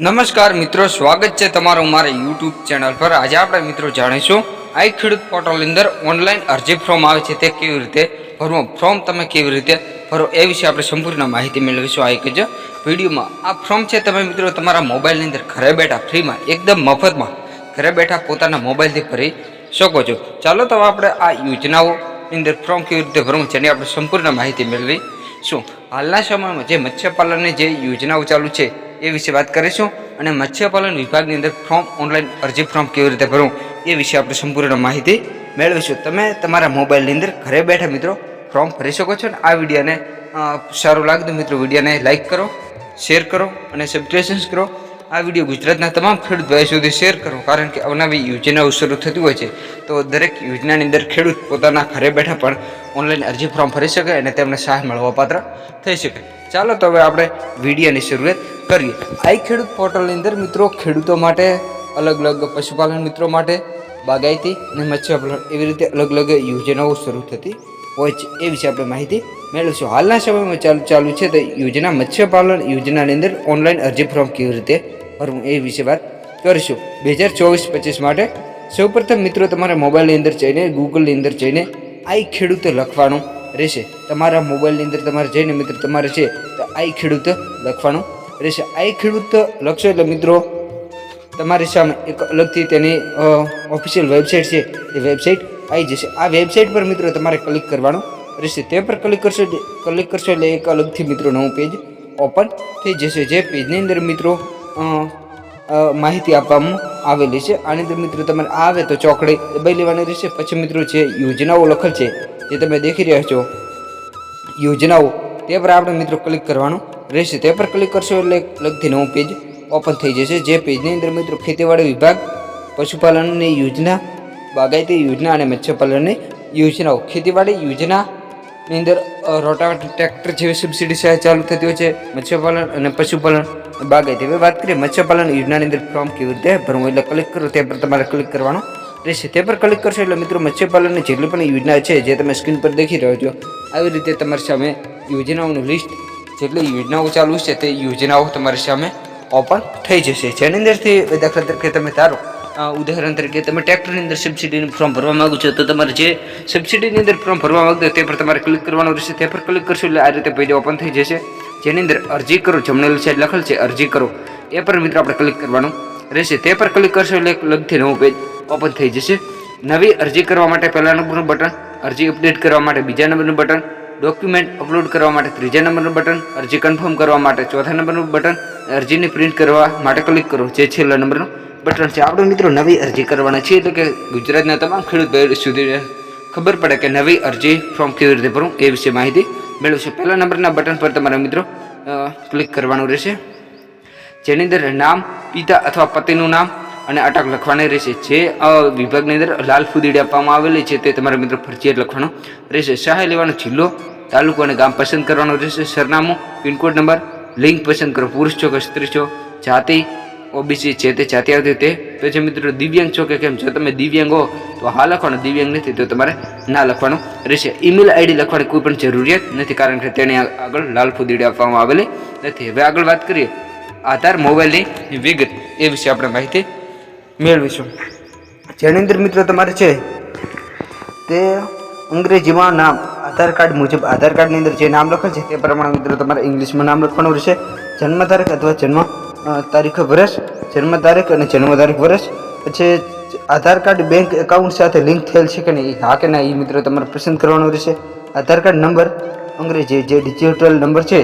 નમસ્કાર મિત્રો, સ્વાગત છે તમારું મારા યુટ્યુબ ચેનલ પર. આજે આપણે મિત્રો જાણીશું, આઈ ખેડૂત પોર્ટલની અંદર ઓનલાઈન અરજી ફોર્મ આવે છે, તે કેવી રીતે ભરવો ફોર્મ તમે કેવી રીતે ભરો, એ વિશે આપણે સંપૂર્ણ માહિતી મેળવીશું આ એક જ વિડીયોમાં. આ ફોર્મ છે, તમે મિત્રો તમારા મોબાઈલની અંદર ઘરે બેઠા ફ્રીમાં એકદમ મફતમાં ઘરે બેઠા પોતાના મોબાઈલથી ભરી શકો છો. ચાલો તો આપણે આ યોજનાઓની અંદર ફોર્મ કેવી રીતે ભરવું જેની આપણે સંપૂર્ણ માહિતી મેળવીશું. હાલના સમયમાં જે મત્સ્યપાલનની જે યોજનાઓ ચાલુ છે એ વિશે વાત કરીશું અને મત્સ્યપાલન વિભાગની અંદર ફોર્મ ઓનલાઈન અરજી ફોર્મ કેવી રીતે ભરવું એ વિશે આપણે સંપૂર્ણ માહિતી મેળવીશું. તમે તમારા મોબાઈલની અંદર ઘરે બેઠા મિત્રો ફોર્મ ભરી શકો છો અને આ વિડીયોને સારું લાગતું મિત્રો વિડીયોને લાઈક કરો શેર કરો અને સબસ્ક્રિપ્શન્સ કરો. આ વીડિયો ગુજરાતના તમામ ખેડૂત ભાઈ સુધી શેર કરો, કારણ કે અવનવી યોજનાઓ શરૂ થતી હોય છે. તો દરેક યોજનાની અંદર ખેડૂત પોતાના ઘરે બેઠા પણ ઓનલાઈન અરજી ફોર્મ ભરી શકે અને તેમને સહાય મળવા પાત્ર થઈ શકે. ચાલો તો હવે આપણે વિડીયોની શરૂઆત કરીએ. આ ખેડૂત પોર્ટલની અંદર મિત્રો ખેડૂતો માટે અલગ અલગ પશુપાલન મિત્રો માટે બાગાયતી અને મત્સ્યપાલન એવી રીતે અલગ અલગ યોજનાઓ શરૂ થતી હોય છે. એ વિશે આપણે માહિતી મેળવીશું. હાલના સમયમાં ચાલુ ચાલુ છે તો યોજના મત્સ્યપાલન યોજનાની અંદર ઓનલાઈન અરજી ફોર્મ કેવી રીતે ભરવું એ વિશે વાત કરીશું. બે હજાર ચોવીસ પચીસ માટે સૌપ્રથમ મિત્રો તમારા મોબાઈલની અંદર જઈને ગૂગલની અંદર જઈને આઈ ખેડૂત લખવાનું રહેશે. તમારા મોબાઈલની અંદર તમારે જઈને મિત્રો તમારે છે તો આઈ ખેડૂત લખવાનું રહેશે. આઈ ખેડૂત લખશો એટલે મિત્રો તમારી સામે એક અલગથી તેની ઓફિશિયલ વેબસાઇટ છે. એ વેબસાઇટ આવી જશે. આ વેબસાઇટ પર મિત્રો તમારે ક્લિક કરવાનું રહેશે. તે પર ક્લિક કરશો ક્લિક કરશો એટલે એક અલગથી મિત્રો નવું પેજ ઓપન થઈ જશે. જે પેજની અંદર મિત્રો માહિતી આપવામાં આવેલી છે. આની અંદર મિત્રો તમારે આવે તો ચોકડી દબાઈ લેવાની રહેશે. પછી મિત્રો જે યોજનાઓ લખેલ છે, જે તમે દેખી રહ્યા છો, યોજનાઓ, તે પર આપણે મિત્રો ક્લિક કરવાનું રહેશે. તે પર ક્લિક કરશો એટલે અલગથી નવું પેજ ઓપન થઈ જશે. જે પેજની અંદર મિત્રો ખેતીવાડી વિભાગ પશુપાલનની યોજના, બાગાયતી યોજના અને મત્સ્યપાલનની યોજનાઓ. ખેતીવાડી યોજનાની અંદર રોટાવેટર ટ્રેક્ટર જેવી સબસિડી સહાય ચાલુ થતી હોય છે મત્સ્યપાલન અને પશુપાલન બાગાયતી. હવે વાત કરીએ મત્સ્યપાલન યોજનાની અંદર ફોર્મ કેવી રીતે ભરવું એટલે ક્લિક કરો તે પર તમારે ક્લિક કરવાનો રહેશે. તે પર ક્લિક કરશો એટલે મિત્રો મત્સ્યપાલનની જેટલી પણ યોજના છે જે તમે સ્ક્રીન પર દેખી રહ્યો છો આવી રીતે તમારી સામે યોજનાઓનું લિસ્ટ જેટલી યોજનાઓ ચાલુ છે તે યોજનાઓ તમારી સામે ઓપન થઈ જશે. જેની અંદરથી દાખલા તરીકે તમે અ, ઉદાહરણ તરીકે તમે ટ્રેક્ટરની અંદર સબસિડીનું ફોર્મ ભરવા માંગો છો, તો તમારે જે સબસિડીની અંદર ફોર્મ ભરવા માંગતો તે પર તમારે ક્લિક કરવાનું રહેશે. તે પર ક્લિક કરશો એટલે આ રીતે પેજ ઓપન થઈ જશે. જેની અંદર અરજી કરો, જમણેલી સાઈડ લખેલ છે, અરજી કરો. એ પર મિત્રો આપણે ક્લિક કરવાનું રહેશે. તે પર ક્લિક કરશો એટલે એક અલગથી નવું પેજ ઓપન થઈ જશે. નવી અરજી કરવા માટે પહેલા નંબરનું બટન, અરજી અપડેટ કરવા માટે બીજા નંબરનું બટન ડોક્યુમેન્ટ અપલોડ કરવા માટે ત્રીજા નંબરનું બટન, અરજી કન્ફર્મ કરવા માટે ચોથા નંબરનું બટન, અરજીને પ્રિન્ટ કરવા માટે ક્લિક કરો. જે છેલ્લા નંબરનું બટન છે. આપણે મિત્રો નવી અરજી કરવાના છીએ. એટલે કે ગુજરાતના તમામ ખેડૂત ભાઈઓ સુધી ખબર પડે કે નવી અરજી ફોર્મ કેવી રીતે ભરવું એ વિશે માહિતી મેળવશે. પહેલા નંબરના બટન પર તમારા મિત્રો ક્લિક કરવાનું રહેશે. જેની અંદર નામ, પિતા અથવા પતિનું નામ અને અટક લખવાની રહેશે. જે વિભાગની અંદર લાલ ફુદીડી આપવામાં આવેલી છે તે તમારે મિત્રો ફરજિયાત લખવાનું રહેશે. સહાય લેવાનો જિલ્લો, તાલુકો અને ગામ પસંદ કરવાનું રહેશે. સરનામું, પિનકોડ નંબર, લિંક પસંદ કરો. પુરુષ છો કે સ્ત્રી છો જાતિ ઓબીસી છે તે જાતિ આવતી તે તે જે મિત્રો દિવ્યાંગ છો કે કેમ જો તમે દિવ્યાંગ હો, તો હા લખવાનું, દિવ્યાંગ નથી, તો તમારે ના લખવાનું રહેશે. ઈમેલ આઈડી લખવાની કોઈ પણ જરૂરિયાત નથી, કારણ કે તેને આગળ લાલ ફુદીડી આપવામાં આવેલી નથી. હવે આગળ વાત કરીએ. આધાર મોબાઈલની વિગત એ વિશે આપણે માહિતી મેળવીશું. જેની અંદર મિત્રો તમારે છે તે અંગ્રેજીમાં નામ, આધાર કાર્ડ મુજબ આધાર કાર્ડની અંદર જે નામ લખેલ છે, તે પ્રમાણે મિત્રો તમારે ઇંગ્લિશમાં નામ લખવાનું રહેશે. જન્મ તારીખ અથવા જન્મ તારીખ વર્ષ, જન્મ તારીખ અને જન્મ તારીખ વર્ષ. પછી આધાર કાર્ડ બેંક એકાઉન્ટ સાથે લિંક થયેલ છે કે નહીં, હા કે ના એ મિત્રો તમારે પસંદ કરવાનું રહેશે. આધાર કાર્ડ નંબર અંગ્રેજી જે ડિજિટલ નંબર છે,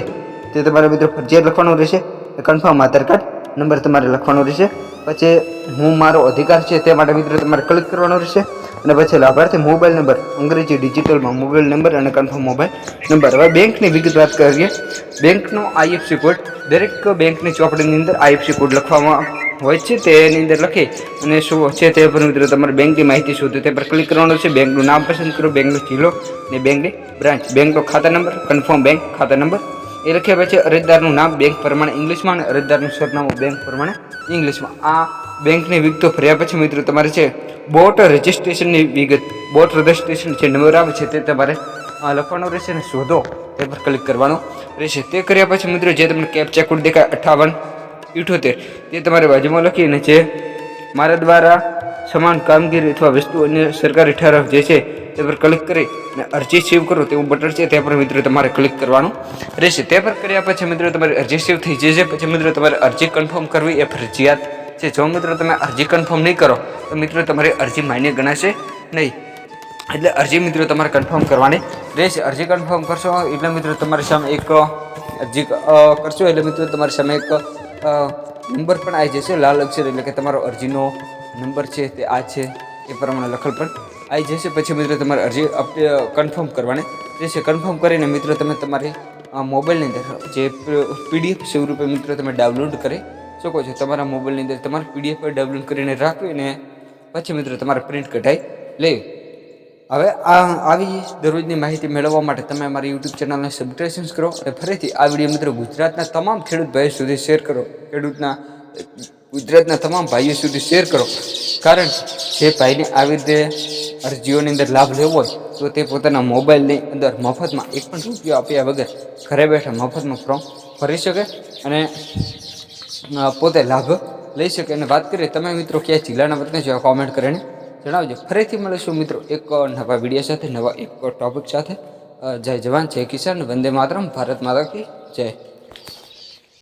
તે તમારે મિત્રો ફરજિયાત લખવાનો રહેશે. કન્ફર્મ આધાર કાર્ડ નંબર તમારે લખવાનો રહેશે. પછી હું મારો અધિકાર છે તે માટે મિત્રો તમારે ક્લિક કરવાનો રહેશે. અને પછી લાભાર્થી મોબાઈલ નંબર, અંગ્રેજી ડિજિટલમાં મોબાઈલ નંબર અને કન્ફર્મ મોબાઈલ નંબર. હવે બેંકની વિગત વાત કરીએ. બેંકનો આઈએફસી કોડ દરેક બેંકની ચોપડીની અંદર આઈએફસી કોડ લખવામાં હોય છે. તેની અંદર લખી અને શું છે તે પર મિત્રો તમારે બેંકની માહિતી શોધો તે પર ક્લિક કરવાનું છે. બેંકનું નામ પસંદ કરો, બેંકનો જિલ્લો અને બેંકની બ્રાન્ચ. બેંકનો ખાતા નંબર કન્ફર્મ બેંક ખાતા નંબર. એ લખ્યા પછી અરજદારનું નામ બેંક પ્રમાણે ઇંગ્લિશમાં અને અરજદારનું સરનામું બેંક પ્રમાણે ઇંગ્લિશમાં. આ બેંકની વિગતો ફર્યા પછી મિત્રો તમારે છે બોટ રજિસ્ટ્રેશનની વિગત બોટ રજિસ્ટ્રેશન જે નંબર આવે છે તે તમારે લખવાનો રહેશે અને શોધો. તે પર ક્લિક કરવાનો રહેશે. તે કર્યા પછી મિત્રો જે તમને કેપ્ચા કોડ દેખાય, અઠાવન, ઇઠોતેર, તે તમારે બાજુમાં લખીને જે મારા દ્વારા સમાન કામગીરી અથવા વસ્તુ અન્ય સરકારી ઠરાવ જે છે, તે પર ક્લિક કરી અને અરજી સેવ કરો તેવું બટન છે, તે પર મિત્રો તમારે ક્લિક કરવાનું રહેશે. તે પર કર્યા પછી મિત્રો તમારી અરજી સેવ થઈ જશે. પછી મિત્રો તમારે અરજી કન્ફર્મ કરવી એ ફરજિયાત છે જો મિત્રો તમે અરજી કન્ફર્મ નહીં કરો, તો મિત્રો તમારી અરજી માન્ય ગણાશે નહીં. એટલે અરજી મિત્રો તમારે કન્ફર્મ કરવાની રહેશે. અરજી કન્ફર્મ કરશો એટલે મિત્રો તમારી સામે એક અરજી કરશો એટલે મિત્રો તમારી સામે એક નંબર પણ આવી જશે, લાલ અક્ષર એટલે કે તમારો અરજીનો નંબર છે તે આ છે, એ પ્રમાણે લખેલ પણ આવી જશે. પછી મિત્રો તમારે અરજી કન્ફર્મ કરવાની રહેશે. કન્ફર્મ કરીને મિત્રો તમે તમારી મોબાઈલની અંદર જે પીડીએફ સ્વરૂપે મિત્રો તમે ડાઉનલોડ કરી શકો છો તમારા મોબાઈલની અંદર તમારે પીડીએફ ડાઉનલોડ કરીને રાખવીને પછી મિત્રો તમારે પ્રિન્ટ કઢાઈ લેવી. હવે આ આવી દરરોજની માહિતી મેળવવા માટે તમે અમારી યુટ્યુબ ચેનલને સબસ્ક્રિપ્શન કરો અને ફરીથી આ વીડિયો મિત્રો ગુજરાતના તમામ ખેડૂત ભાઈઓ સુધી શેર કરો. ખેડૂતના, ગુજરાતના તમામ ભાઈઓ સુધી શેર કરો. કારણ જે ભાઈને આવી રીતે અરજીઓની અંદર લાભ લેવો હોય, તો તે પોતાના મોબાઈલની અંદર મફતમાં એક પણ રૂપિયો આપ્યા વગર ઘરે બેઠા મફતમાં ફોર્મ ભરી શકે અને પોતે લાભ લઈ શકે અને વાત કરીએ, તમે મિત્રો ક્યાં જિલ્લાના વતની છો કોમેન્ટ કરીને જણાવજો. ફરીથી મળીશું મિત્રો એક નવા વીડિયો સાથે, નવા એક ટોપિક સાથે. જય જવાન, જય કિસાન, વંદે માતરમ, ભારત માતા કી જય.